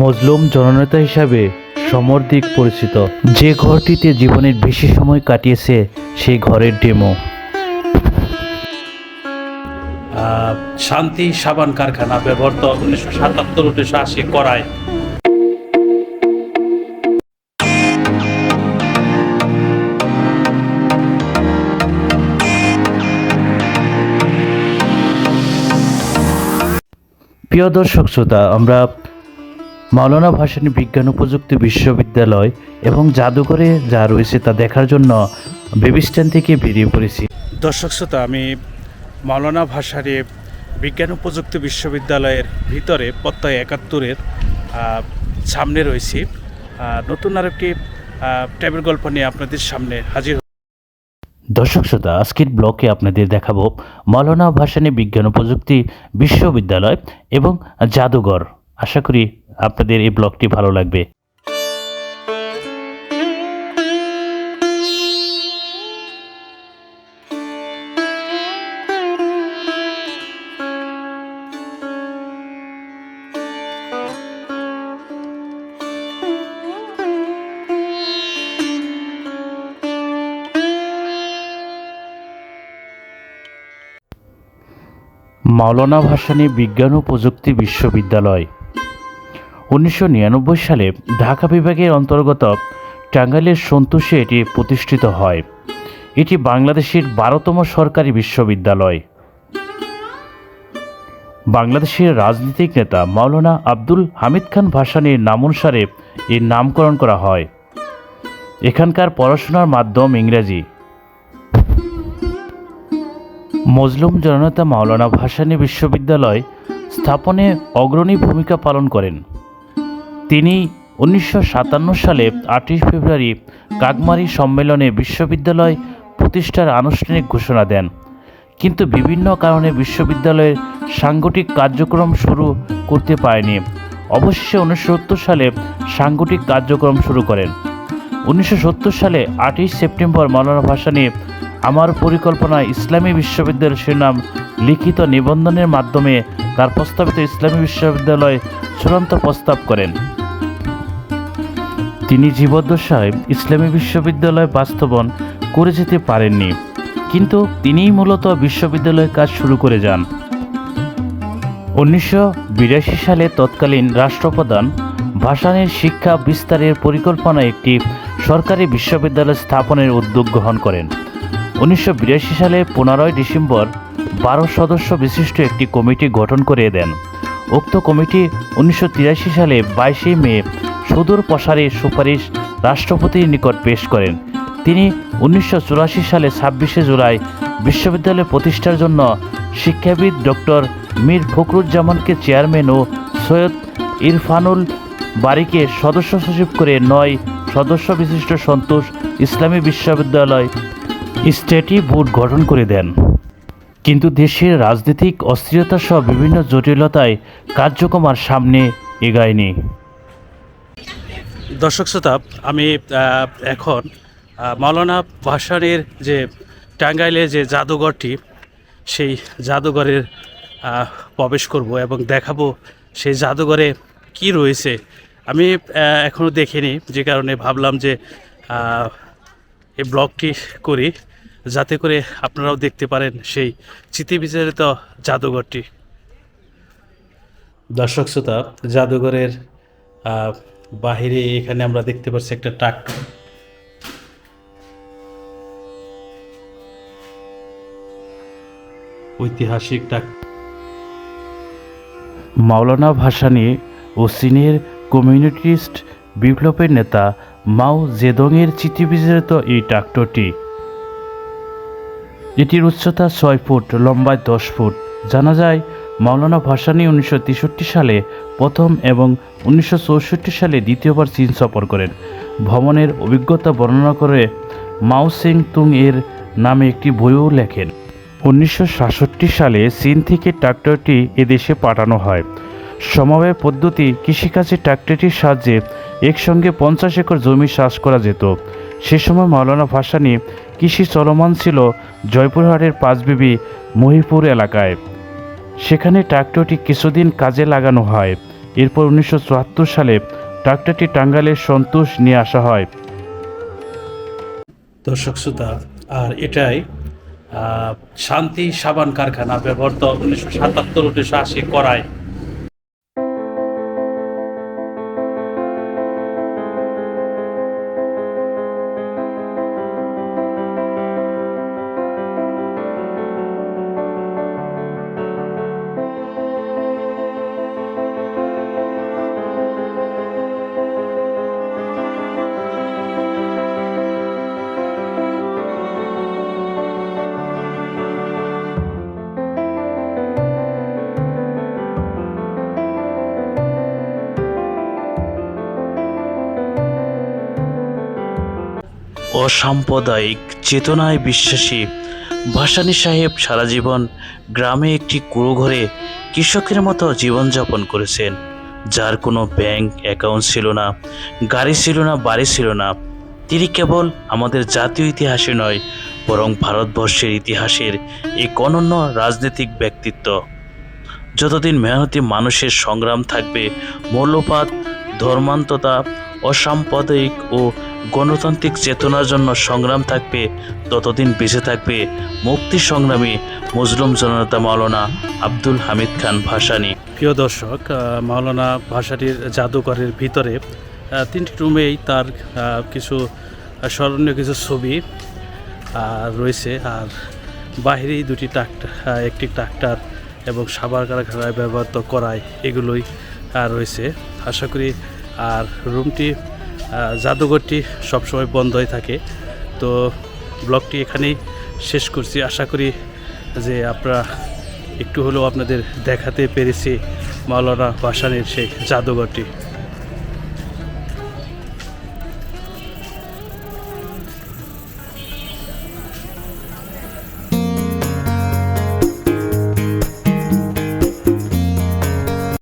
মজলুম জননেতা হিসাবে সমর্দিক পরিচিত। যে ঘরটিতে জীবনের বেশি সময় কাটিয়েছে সেই ঘরের ডেমো শান্তি সাবান কারখানা ব্যবহৃত উনিশশো সাতাত্তর উনিশশো আশি করায়। প্রিয় দর্শক শ্রোতা আমরা মাওলানা ভাসানী বিজ্ঞান ও প্রযুক্তি বিশ্ববিদ্যালয় এবং জাদুঘরে যা রয়েছে তা দেখার জন্য বেবি স্ট্যান্ড থেকে বেরিয়ে পড়েছি। দর্শক শ্রোতা আমি মাওলানা ভাসানী বিজ্ঞান ও প্রযুক্তি বিশ্ববিদ্যালয়ের ভিতরে প্রত্যয় একাত্তরের সামনে রয়েছি। নতুন আরেকটি টেবিল গল্প নিয়ে আপনাদের সামনে হাজির দর্শক শ্রোতা আজকের ব্লকে আপনাদের দেখাবো মৌলানা ভাসানী বিজ্ঞান ও প্রযুক্তি বিশ্ববিদ্যালয় এবং জাদুঘর। আশা করি আপনাদের এই ব্লগটি ভালো লাগবে। মাওলানা ভাসানী বিজ্ঞান ও প্রযুক্তি বিশ্ববিদ্যালয়। উনিশশো নিরানব্বই সালে ঢাকা বিভাগের অন্তর্গত টাঙ্গাইলের সন্তোষে এটি প্রতিষ্ঠিত হয়। এটি বাংলাদেশের বারোতম সরকারি বিশ্ববিদ্যালয়। বাংলাদেশের রাজনৈতিক নেতা মাওলানা আব্দুল হামিদ খান ভাসানীর নামানুসারে এর নামকরণ করা হয়। এখানকার পড়াশোনার মাধ্যম ইংরেজি। মজলুম জননেতা মাওলানা ভাসানী বিশ্ববিদ্যালয় স্থাপনে অগ্রণী ভূমিকা পালন করেন। তিনি উনিশশো সাতান্ন সালে আটই ফেব্রুয়ারি কাকমারি সম্মেলনে বিশ্ববিদ্যালয় প্রতিষ্ঠার আনুষ্ঠানিক ঘোষণা দেন। কিন্তু বিভিন্ন কারণে বিশ্ববিদ্যালয়ের সাংগঠিক কার্যক্রম শুরু করতে পারেনি। অবশেষে উনিশশো সত্তর সালে সাংগঠিক কার্যক্রম শুরু করেন। উনিশশো সত্তর সালে আটই সেপ্টেম্বর মাওলানা ভাসানী আমার পরিকল্পনা ইসলামী বিশ্ববিদ্যালয় শিরোনাম লিখিত নিবন্ধনের মাধ্যমে তার প্রস্তাবিত ইসলামী বিশ্ববিদ্যালয় চূড়ান্ত প্রস্তাব করেন। তিনি জীবদ্দশায় ইসলামী বিশ্ববিদ্যালয় বাস্তবন করে যেতে পারেননি। কিন্তু তিনিই মূলত বিশ্ববিদ্যালয়ের কাজ শুরু করে যান। উনিশশো বিরাশি সালে তৎকালীন রাষ্ট্রপ্রধান ভাসানীর শিক্ষা বিস্তারের পরিকল্পনা একটি সরকারি বিশ্ববিদ্যালয় স্থাপনের উদ্যোগ গ্রহণ করেন। উনিশশো বিরাশি সালে পনেরোই ডিসেম্বর বারো সদস্য বিশিষ্ট একটি কমিটি গঠন করে দেন। উক্ত কমিটি উনিশশো তিরাশি সালে বাইশে মে সুদূর প্রসারী সুপারিশ রাষ্ট্রপতির নিকট পেশ করেন। তিনি উনিশশো চুরাশি সালে ছাব্বিশে জুলাই বিশ্ববিদ্যালয় প্রতিষ্ঠার জন্য শিক্ষাবিদ ডক্টর মীর ফখরুজ্জামানকে চেয়ারম্যান ও সৈয়দ ইরফানুল বারিকে সদস্য সচিব করে নয় সদস্য বিশিষ্ট সন্তোষ ইসলামী বিশ্ববিদ্যালয় স্টেটি বোর্ড গঠন করে দেন। কিন্তু দেশের রাজনৈতিক অস্থিরতা সহ বিভিন্ন জটিলতায় কার্যক্রম সামনে এগায়নি। দর্শক শ্রোতা আমি এখন আহ, মাওলানা ভাসানের যে টাঙ্গাইলে যে জাদুঘরটি সেই জাদুঘরের প্রবেশ করব এবং দেখাবো সেই জাদুঘরে কি রয়েছে। আমি এখনও দেখিনি যে কারণে ভাবলাম যে এই ব্লগটি করি যাতে করে আপনারাও দেখতে পারেন সেই চিতিবিচারিত জাদুঘরটি। দর্শক শ্রোতা জাদুঘরের বাহিরে এখানে আমরা দেখতে পাচ্ছি একটা ট্রাক্টর ঐতিহাসিক ট্রাক্টর মাওলানা ভাসানি ও চীনের কমিউনিটিস্ট বিপ্লবের নেতা মাও জেদংয়ের চিঠিবিচারিত এই ট্রাক্টরটি। এটির উচ্চতা ছয় ফুট, লম্বায় দশ ফুট। জানা যায় মাওলানা ভাসানী উনিশশো সালে প্রথম এবং উনিশশো চৌষট্টি সালে দ্বিতীয়বার চীন সফর করেন। ভ্রমণের অভিজ্ঞতা বর্ণনা করে মাও সেং তুং এর নামে একটি বইও লেখেন। উনিশশো সাতষট্টি সালে চীন থেকে ট্রাক্টরটি এদেশে পাঠানো হয়। সমবায় পদ্ধতি কৃষিকাজে ট্রাক্টরটির সাহায্যে একসঙ্গে পঞ্চাশ একর জমি চাষ করা যেত। সে সময় মাওলানা ভাসানী কৃষি চলমান ছিল জয়পুরহাটের পাঁচবিবি মহিপুর এলাকায়। সেখানে ট্রাক্টরটি কিছুদিন কাজে লাগানো হয়। এরপর উনিশশো চুয়াত্তর সালে ট্রাক্টরটি টাঙ্গাইলের সন্তোষ নিয়ে আসা হয়। দর্শক শ্রোতা, আর এটাই শান্তি সাবান কারখানা ব্যবহৃত উনিশশো সাতাত্তর, উনিশশো আশি করায়। অসাম্প্রদায়িক চেতনায় বিশ্বাসী ভাসানী সাহেব সারা জীবন গ্রামে একটি কুড়ো ঘরে কৃষকের মতো জীবনযাপন করেছেন। যার কোনো ব্যাংক অ্যাকাউন্ট ছিল না, গাড়ি ছিল না, বাড়ি ছিল না। তিনি কেবল আমাদের জাতীয় ইতিহাসে নয়, বরং ভারতবর্ষের ইতিহাসের এক অনন্য রাজনৈতিক ব্যক্তিত্ব। যতদিন মেহনতি মানুষের সংগ্রাম থাকবে মূল্যপাত ধর্মান্ততা, অসাম্প্রদায়িক ও গণতান্ত্রিক চেতনার জন্য সংগ্রাম থাকবে, ততদিন বেঁচে থাকবে মুক্তি সংগ্রামী মুসলিম জনতা মাওলানা আব্দুল হামিদ খান ভাসানী। প্রিয় দর্শক মাওলানা ভাষাটির জাদুঘরের ভিতরে তিনটি রুমেই তার কিছু স্মরণীয় কিছু ছবি রয়েছে। আর বাহিরেই দুটি ট্রাক্টর একটি ট্রাক্টর এবং সাবার কারখানায় ব্যবহৃত করায় এগুলোই রয়েছে। আশা করি আর রুমটি জাদুঘরটি সবসময় বন্ধ হয়ে থাকে। তো ব্লগটি এখানেই শেষ করছি। আশা করি যে আপনারা একটু হলেও আপনাদের দেখাতে পেরেছি মাওলানা ভাসানের সেই জাদুঘরটি।